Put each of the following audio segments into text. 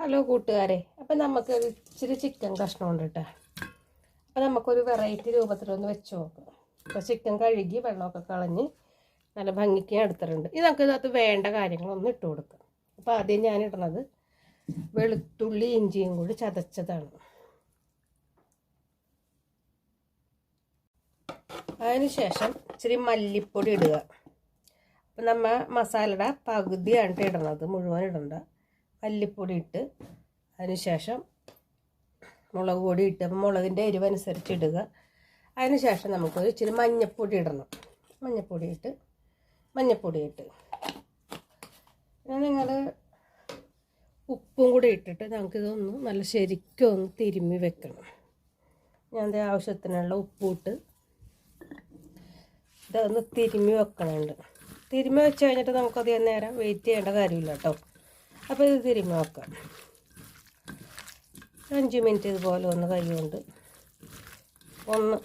Hello കൂട്ടുകാരെ അപ്പം നമുക്ക് ഇച്ചിരി ചിക്കൻ കഷ്ണം ഉണ്ട് കേട്ടോ അപ്പം നമുക്കൊരു വെറൈറ്റി രൂപത്തിലൊന്ന് വെച്ച് നോക്കാം. അപ്പോൾ ചിക്കൻ കഴുകി വെള്ളമൊക്കെ കളഞ്ഞ് നല്ല ഭംഗിക്ക് എടുത്തിട്ടുണ്ട് ഇത് നമുക്ക് ഇതിനകത്ത് വേണ്ട കാര്യങ്ങളൊന്നും ഇട്ട് കൊടുക്കാം. അപ്പോൾ ആദ്യം ഞാൻ ഇടണത് വെളുത്തുള്ളി ഇഞ്ചിയും കൂടി ചതച്ചതാണ്. അതിനുശേഷം ഇച്ചിരി മല്ലിപ്പൊടി ഇടുക. അപ്പം നമ്മൾ മസാലയുടെ പകുതിയാണ് ഇടണത് മുഴുവൻ ഇടണ്ട. മല്ലിപ്പൊടി ഇട്ട് അതിനുശേഷം മുളക് പൊടി ഇട്ട് അപ്പം മുളകിന്റെ എരിവനുസരിച്ച് ഇടുക. അതിനുശേഷം നമുക്ക് ഇച്ചിരി മഞ്ഞൾപ്പൊടി ഇടണം. മഞ്ഞൾപ്പൊടി ഇട്ട് മഞ്ഞൾപ്പൊടി ഇട്ട്. പിന്നെ നിങ്ങൾ ഉപ്പും കൂടി ഇട്ടിട്ട് നമുക്കിതൊന്ന് നല്ല ശരിക്കും ഒന്ന് തിരുമ്മി വെക്കണം. ഞാൻ ദേ ആവശ്യത്തിനുള്ള ഉപ്പും ഇട്ട് ഇതൊന്ന് തിരുമ്മി വെക്കണുണ്ട്. തിരുമ്മി വെച്ച് കഴിഞ്ഞിട്ട് നമുക്കധികം നേരം വെയിറ്റ് ചെയ്യേണ്ട കാര്യമില്ല കേട്ടോ. അപ്പോൾ ഇത് തിരുമ്മി വെക്കാം. അഞ്ച് മിനിറ്റ് ഇതുപോലെ ഒന്ന് കൈ ഒന്ന്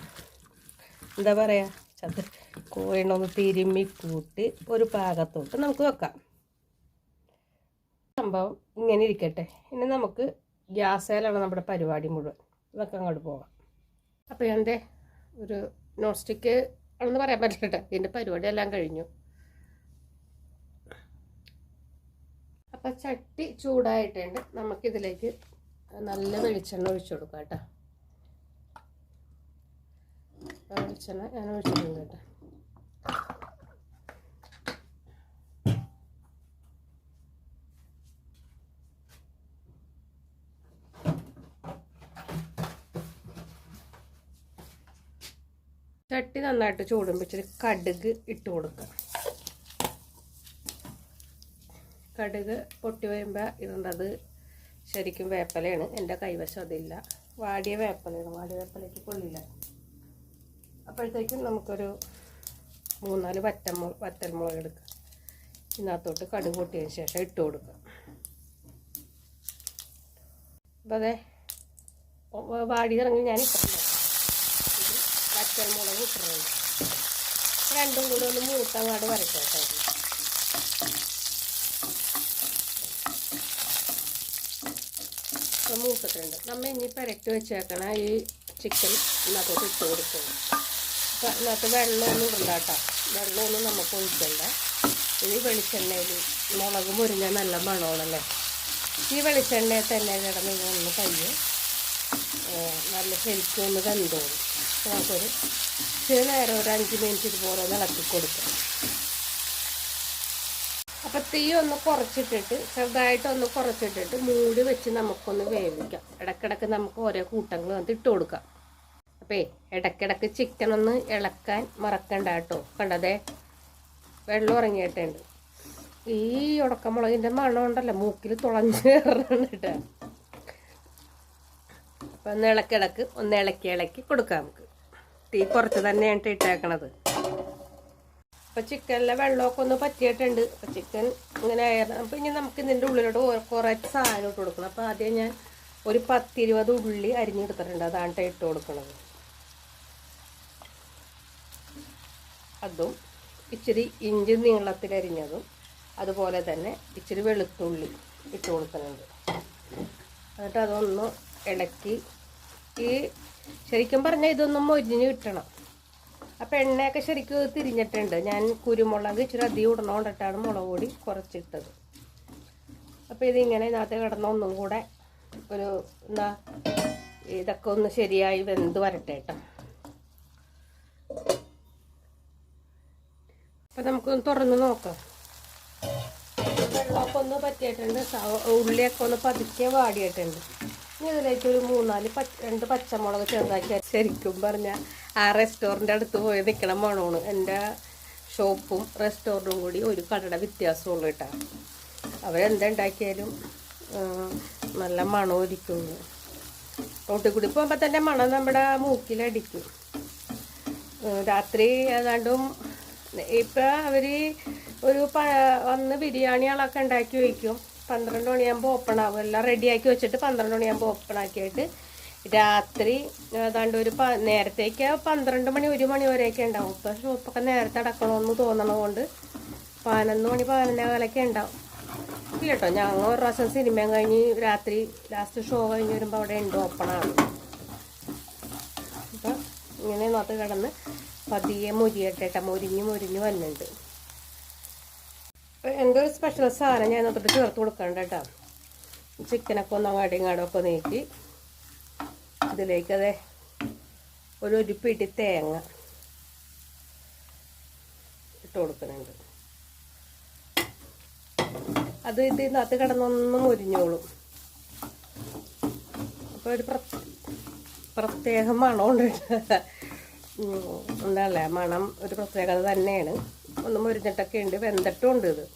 എന്താ പറയുക ചത് കോഴിനൊന്ന് തിരുമ്മി കൂട്ടി ഒരു പാകത്തോട്ട് നമുക്ക് വെക്കാം. സംഭവം ഇങ്ങനെ ഇരിക്കട്ടെ. ഇനി നമുക്ക് ഗ്യാസേലാണ് നമ്മുടെ പരിപാടി മുഴുവൻ. ഇതൊക്കെ അങ്ങോട്ട് പോകാം. അപ്പോൾ എന്റെ ഒരു നോൺ സ്റ്റിക്ക് ആണെന്ന് പറയാൻ പറ്റില്ല ഇതിന്റെ പരിപാടി എല്ലാം കഴിഞ്ഞു. അപ്പം ചട്ടി ചൂടായിട്ടുണ്ട്. നമുക്കിതിലേക്ക് നല്ല വെളിച്ചെണ്ണ ഒഴിച്ചു കൊടുക്കാം കേട്ടോ. വെളിച്ചെണ്ണ ഞാൻ ഒഴിച്ചിട്ടുണ്ട് കേട്ടോ. ചട്ടി നന്നായിട്ട് ചൂടുമ്പോൾ ഇച്ചിരി കടുക് ഇട്ട് കൊടുക്കുക കടുക് പൊട്ടി വരുമ്പോൾ ഇടേണ്ടത് ശരിക്കും വേപ്പലയാണ്. എന്റെ കൈവശം അതില്ല. വാടിയ വേപ്പലയാണ്. വാടിയ വേപ്പലയ്ക്ക് കൊള്ളില്ല. അപ്പോഴത്തേക്കും നമുക്കൊരു മൂന്നാൽ വറ്റമു വറ്റൽമുളക് എടുക്കാം. ഇതിനകത്തോട്ട് കടുക് പൊട്ടിയതിന് ശേഷം ഇട്ട് കൊടുക്കാം. അപ്പോൾ അതെ വാടി ഇറങ്ങി ഞാൻ ഇട്ടിട്ടുണ്ട്. വറ്റൽമുളക് ഇട്ടിട്ടുണ്ട്. രണ്ടും കൂടെ ഒന്ന് മൂത്തങ്ങാട് വരയ്ക്കട്ടെ ഇപ്പം മൂത്തിട്ടുണ്ട് നമ്മൾ ഇനി പെരട്ടി വെച്ചേക്കണ ഈ ചിക്കൻ ഇതിനകത്തോട്ട് ഇട്ട് കൊടുക്കണം. അപ്പം ഇതിനകത്ത് വെള്ളമൊന്നും ഇടണ്ട വെള്ളമൊന്നും നമുക്ക് ഒഴിക്കണ്ട. ഇനി വെളിച്ചെണ്ണയിൽ മുളക് മുരിഞ്ഞ നല്ല മണമാണല്ലേ? ഈ വെളിച്ചെണ്ണയിൽ തന്നെ കിടന്ന് ഒന്ന് കയ്യ് നല്ല ശരിക്കും ഒന്ന് അപ്പോൾ നമുക്കൊരു ചെറിയ നേരം ഒരു അഞ്ച് മിനിറ്റ് ഇതുപോലെ ഒന്ന് ഇളക്കി കൊടുക്കാം. തീ ഒന്ന് കുറച്ചിട്ടിട്ട് ചെറുതായിട്ട് ഒന്ന് കുറച്ചിട്ടിട്ട് മൂടി വെച്ച് നമുക്കൊന്ന് വേവിക്കാം. ഇടക്കിടക്ക് നമുക്ക് ഓരോ കൂട്ടങ്ങൾ വന്നിട്ട് ഇട്ട് കൊടുക്കാം. അപ്പേ ഇടക്കിടക്ക് ചിക്കൻ ഒന്ന് ഇളക്കാൻ മറക്കണ്ട കേട്ടോ. കണ്ടതേ വെള്ളം ഇറങ്ങിയിട്ടുണ്ട് ഈ ഉടക്കമുളകിന്റെ മണം ഉണ്ടല്ലോ മൂക്കിൽ തുളഞ്ഞ് കയറണം അപ്പം ഒന്ന് ഇളക്കിടക്ക് ഒന്ന് ഇളക്കി ഇളക്കി കൊടുക്കാം നമുക്ക്. തീ കുറച്ച് തന്നെയാണ് ഇട്ടേക്കണത്. അപ്പോൾ ചിക്കനിലെ വെള്ളമൊക്കെ ഒന്ന് പറ്റിയിട്ടുണ്ട്. അപ്പോൾ ചിക്കൻ ഇങ്ങനെ ആയിരുന്നു. അപ്പോൾ ഇനി നമുക്ക് ഇതിന്റെ ഉള്ളിലോട്ട് കുറച്ച് സാധനം ഇട്ട് കൊടുക്കണം. അപ്പോൾ ആദ്യം ഞാൻ ഒരു പത്തിരുപത് ഉള്ളി അരിഞ്ഞെടുത്തിട്ടുണ്ട്. അതാണ് ട്ടോ ഇട്ട് കൊടുക്കുന്നത് അതും ഇച്ചിരി ഇഞ്ചി നീളത്തിൽ അരിഞ്ഞതും അതുപോലെ തന്നെ ഇച്ചിരി വെളുത്തുള്ളി ഇട്ട് കൊടുക്കുന്നുണ്ട് എന്നിട്ട് അതൊന്ന് ഇളക്കി ഈ ശരിക്കും പറഞ്ഞാൽ ഇതൊന്നും മൊരിഞ്ഞ് കിട്ടണം. അപ്പം എണ്ണയൊക്കെ ശരിക്കും തിരിഞ്ഞിട്ടുണ്ട്. ഞാൻ കുരുമുളക് ഇച്ചിരി അധികം ഇടണോണ്ടിട്ടാണ് മുളക് പൊടി കുറച്ചിട്ടത്. അപ്പോൾ ഇതിങ്ങനെ ഇതിനകത്ത് കിടന്ന ഒന്നും കൂടെ ഒരു എന്താ ഇതൊക്കെ ഒന്ന് ശരിയായി വെന്ത് വരട്ടെ കേട്ടോ. അപ്പം നമുക്കൊന്ന് തുറന്ന് നോക്കാം. വെള്ളമൊക്കെ ഒന്ന് പറ്റിയിട്ടുണ്ട്. ഉള്ളിയൊക്കെ ഒന്ന് പതുക്കെ വാടിയിട്ടുണ്ട്. ഇനി ഇതിലേക്ക് ഒരു മൂന്നാൽ രണ്ട് പച്ചമുളക് ചെറുതാക്കി ശരിക്കും പറഞ്ഞാൽ ആ റെസ്റ്റോറന്റ് അടുത്ത് പോയി നിൽക്കണ മണമാണ് എന്റെ ഷോപ്പും റെസ്റ്റോറന്റും കൂടി ഒരു കടയുടെ വ്യത്യാസമുള്ളൂ കേട്ടോ. അവരെന്തുണ്ടാക്കിയാലും നല്ല മണമായിരിക്കുന്നു റോട്ടിൽ കൂടി പോകുമ്പോൾ തന്നെ മണം നമ്മുടെ മൂക്കിലടിക്കും രാത്രി ഏതാണ്ടും ഇപ്പം അവർ ഒരു പ വന്ന് ബിരിയാണികളൊക്കെ ഉണ്ടാക്കി വയ്ക്കും പന്ത്രണ്ട് മണിയാകുമ്പോൾ ഓപ്പൺ ആവും. എല്ലാം റെഡിയാക്കി വെച്ചിട്ട് പന്ത്രണ്ട് മണിയാകുമ്പോൾ ഓപ്പൺ ആക്കിയിട്ട് രാത്രി ഏതാണ്ട് ഒരു നേരത്തേക്ക് പന്ത്രണ്ട് മണി ഒരു മണി വരെയൊക്കെ ഉണ്ടാവും. ഇപ്പം ഷോപ്പൊക്കെ നേരത്തെ അടക്കണമെന്ന് തോന്നണതുകൊണ്ട് പതിനൊന്ന് മണി പതിനൊന്നേ കാലൊക്കെ ഉണ്ടാവും. ഇല്ല കേട്ടോ ഞങ്ങൾ ഒരു പ്രാവശ്യം സിനിമ കഴിഞ്ഞ് രാത്രി ലാസ്റ്റ് ഷോ കഴിഞ്ഞ് വരുമ്പോൾ അവിടെ ഉണ്ട് ഓപ്പണാണ് അപ്പം ഇങ്ങനെ നോത്ത് കിടന്ന് പതിയെ മുരിയട്ടേട്ട മുരിഞ്ഞ് മുരിഞ്ഞ് വന്നിട്ടുണ്ട് എന്തോ ഒരു സ്പെഷ്യൽ സാധനം ഞാൻ നോക്കിട്ട് ചേർത്ത് കൊടുക്കണ്ട കേട്ടോ. ചിക്കനൊക്കെ ഒന്ന് അങ്ങാടും ഇങ്ങാടും ഒക്കെ നീക്കി. ഇതിലേക്ക് അതെ ഒരു പിടി തേങ്ങ ഇട്ട് കൊടുക്കുന്നുണ്ട്. അത് ഇത് ഇതിനകത്ത് കിടന്നൊന്നും മുരിഞ്ഞോളും. അപ്പോൾ ഒരു പ്ര- പ്രത്യേക മണമുണ്ട്. എന്താണല്ലേ മണം ഒരു പ്രത്യേകത തന്നെയാണ്. ഒന്ന് മുരിഞ്ഞിട്ടൊക്കെ ഉണ്ട് വെന്തിട്ടും ഇത്.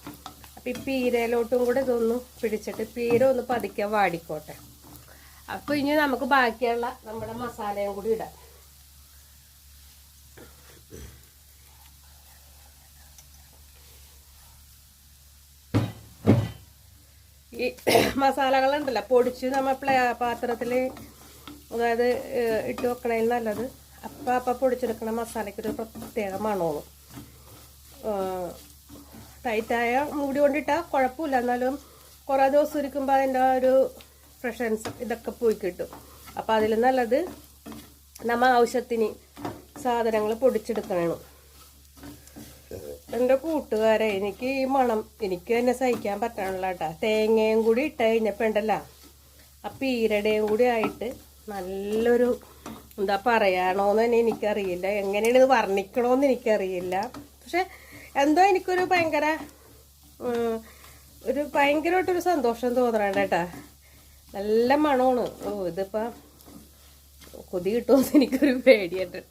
അപ്പോൾ ഈ പീരയിലോട്ടും കൂടെ ഇതൊന്ന് പിടിച്ചിട്ട് പീര ഒന്ന് പതുക്കെ വാടിക്കോട്ടെ. അപ്പോൾ ഇനി നമുക്ക് ബാക്കിയുള്ള നമ്മുടെ മസാലയും കൂടി ഇടാം. ഈ മസാലകളുണ്ടല്ലോ പൊടിച്ച് നമ്മൾ പാത്രത്തിൽ അതായത് ഇട്ട് വെക്കണതിൽ നല്ലത്. അപ്പം അപ്പം പൊടിച്ചെടുക്കണ മസാലയ്ക്ക് ഒരു പ്രത്യേക മണമാണ് ടൈറ്റായ മൂടി കൊണ്ടിട്ടാൽ കുഴപ്പമില്ല. എന്നാലും കുറേ ദിവസം ഇരിക്കുമ്പോൾ അതിന്റെ ഒരു ഫ്രഷൻസ് ഇതൊക്കെ പോയി കിട്ടും. അപ്പോൾ അതിൽ നല്ലത് നമ്മ ആവശ്യത്തിന് സാധനങ്ങൾ പൊടിച്ചെടുക്കണം എന്റെ കൂട്ടുകാരെ എനിക്ക് ഈ മണം എനിക്ക് തന്നെ സഹിക്കാൻ പറ്റണില്ല കേട്ടോ. തേങ്ങയും കൂടി ഇട്ട് കഴിഞ്ഞപ്പോൾ ഉണ്ടല്ല ആ പീരടയും കൂടി ആയിട്ട് നല്ലൊരു എന്താ പറയണോന്ന് തന്നെ എനിക്കറിയില്ല. എങ്ങനെയാണ് ഇത് വർണിക്കണമെന്ന് എനിക്കറിയില്ല. പക്ഷെ എന്തോ എനിക്കൊരു ഭയങ്കര ഒരു ഭയങ്കരമായിട്ടൊരു സന്തോഷം തോന്നണം കേട്ടാ. നല്ല മണമാണ്. ഓ ഇതിപ്പോൾ കൊതി കിട്ടുമെന്ന് എനിക്കൊരു പേടിയുണ്ട്.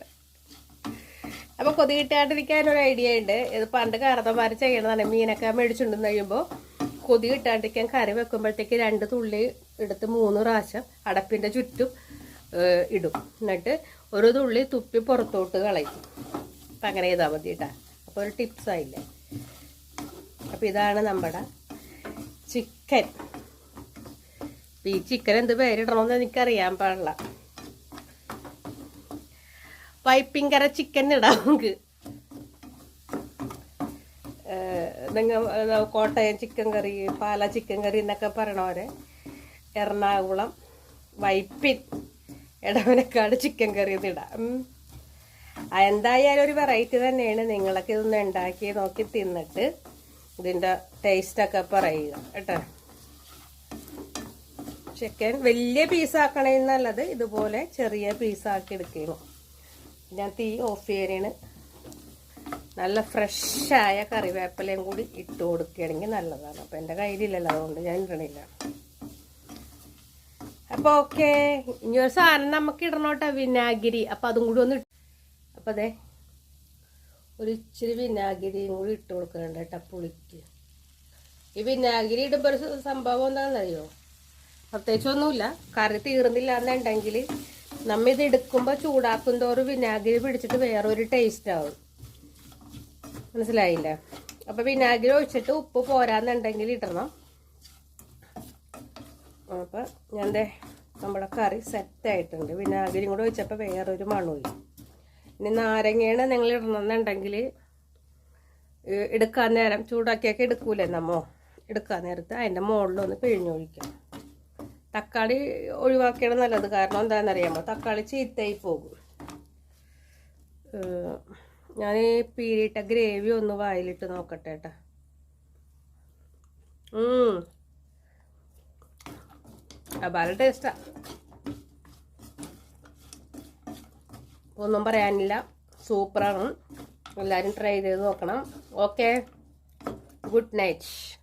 അപ്പൊ കൊതി കിട്ടാണ്ടിരിക്കാൻ ഒരു ഐഡിയ ഉണ്ട്. ഇത് പണ്ട് കാരണന്മാർ ചെയ്യണതാണ്. മീനൊക്കെ മേടിച്ചുണ്ടെന്ന് കഴിയുമ്പോൾ കൊതി കിട്ടാണ്ടിരിക്കാൻ കറി വെക്കുമ്പോഴത്തേക്ക് രണ്ട് തുള്ളി എടുത്ത് മൂന്ന് പ്രാവശ്യം അടപ്പിന്റെ ചുറ്റും ഇടും. എന്നിട്ട് ഒരു തുള്ളി തുപ്പി പുറത്തോട്ട് കളയും. അപ്പം അങ്ങനെ ചെയ്താൽ മതി കേട്ടാ അപ്പോൾ ഒരു ടിപ്സ് ആയില്ലേ? അപ്പം ഇതാണ് നമ്മുടെ ചിക്കൻ ഈ ചിക്കൻ എന്ത് പേരിടണമെന്ന് എനിക്കറിയാൻ പാടില്ല. പൈപ്പിങ്കര ചിക്കൻ ഇടാം നമുക്ക്. നിങ്ങൾ Kottayam chicken curry Pala chicken curry എന്നൊക്കെ പറയണവരെ. എറണാകുളം വൈപ്പിൻ ഇടവനക്കാട് ചിക്കൻ കറി എന്നിടാം എന്തായാലും ഒരു വെറൈറ്റി തന്നെയാണ് നിങ്ങളൊക്കെ ഇതൊന്ന് ഉണ്ടാക്കി നോക്കി തിന്നിട്ട് ഇതിന്റെ ടേസ്റ്റൊക്കെ പറയുക. കേട്ടോ. ചിക്കൻ വലിയ പീസാക്കണേ നല്ലത് ഇതുപോലെ ചെറിയ പീസാക്കി എടുക്കണം ഞാൻ തീ ഓഫ് ചെയ്യണേണ്. നല്ല ഫ്രഷായ കറിവേപ്പിലയും കൂടി ഇട്ട് കൊടുക്കുകയാണെങ്കിൽ നല്ലതാണ്. അപ്പം എന്റെ കയ്യിലില്ലല്ലോ അതുകൊണ്ട് ഞാൻ ഇടണില്ല. അപ്പോൾ ഓക്കെ ഇനി ഒരു സാധനം നമുക്ക് ഇടണോട്ടെ വിനാഗിരി. അപ്പം അതും കൂടി ഒന്ന് അപ്പം അതെ ഒരു ഇച്ചിരി വിനാഗിരിയും കൂടി ഇട്ട് കൊടുക്കുന്നുണ്ട് കേട്ടോ പുളിക്ക്. ഈ വിനാഗിരി ഇടുമ്പോൾ ഒരു സംഭവം എന്താണെന്നറിയോ? പ്രത്യേകിച്ചൊന്നുമില്ല. കറി തീർന്നില്ല എന്നുണ്ടെങ്കിൽ നമ്മ ഇത് എടുക്കുമ്പോൾ ചൂടാക്കും തോറും വിനാഗിരി പിടിച്ചിട്ട് വേറൊരു ടേസ്റ്റ് ആവും. മനസ്സിലായില്ലേ? അപ്പോൾ വിനാഗിരി ഒഴിച്ചിട്ട് ഉപ്പ് പോരാന്നുണ്ടെങ്കിൽ ഇടണം. അപ്പോൾ ഞാൻ നമ്മുടെ കറി സെറ്റ് ആയിട്ടുണ്ട്. വിനാഗിരിയും കൂടെ ഒഴിച്ചപ്പോൾ വേറൊരു മണവും ഇനി നാരങ്ങയാണ് നിങ്ങൾ ഇടണമെന്നുണ്ടെങ്കിൽ എടുക്കാൻ നേരം ചൂടാക്കിയൊക്കെ എടുക്കൂലേ നമ്മോ? എടുക്കാൻ നേരത്ത് അതിന്റെ മുകളിലൊന്ന് പിഴിഞ്ഞൊഴിക്കാം തക്കാളി ഒഴിവാക്കിയാണ് നല്ലത്. കാരണം എന്താണെന്നറിയാമോ? തക്കാളി ചീത്തയായി പോകും. ഞാൻ ഈ പീരിയിട്ട ഗ്രേവി ഒന്ന് വായിലിട്ട് നോക്കട്ടെ കേട്ടോ അപാല ടേസ്റ്റാ. ഒന്നും പറയാനില്ല. സൂപ്പറാണ്. എല്ലാവരും ട്രൈ ചെയ്ത് നോക്കണം. ഓക്കെ. Good night.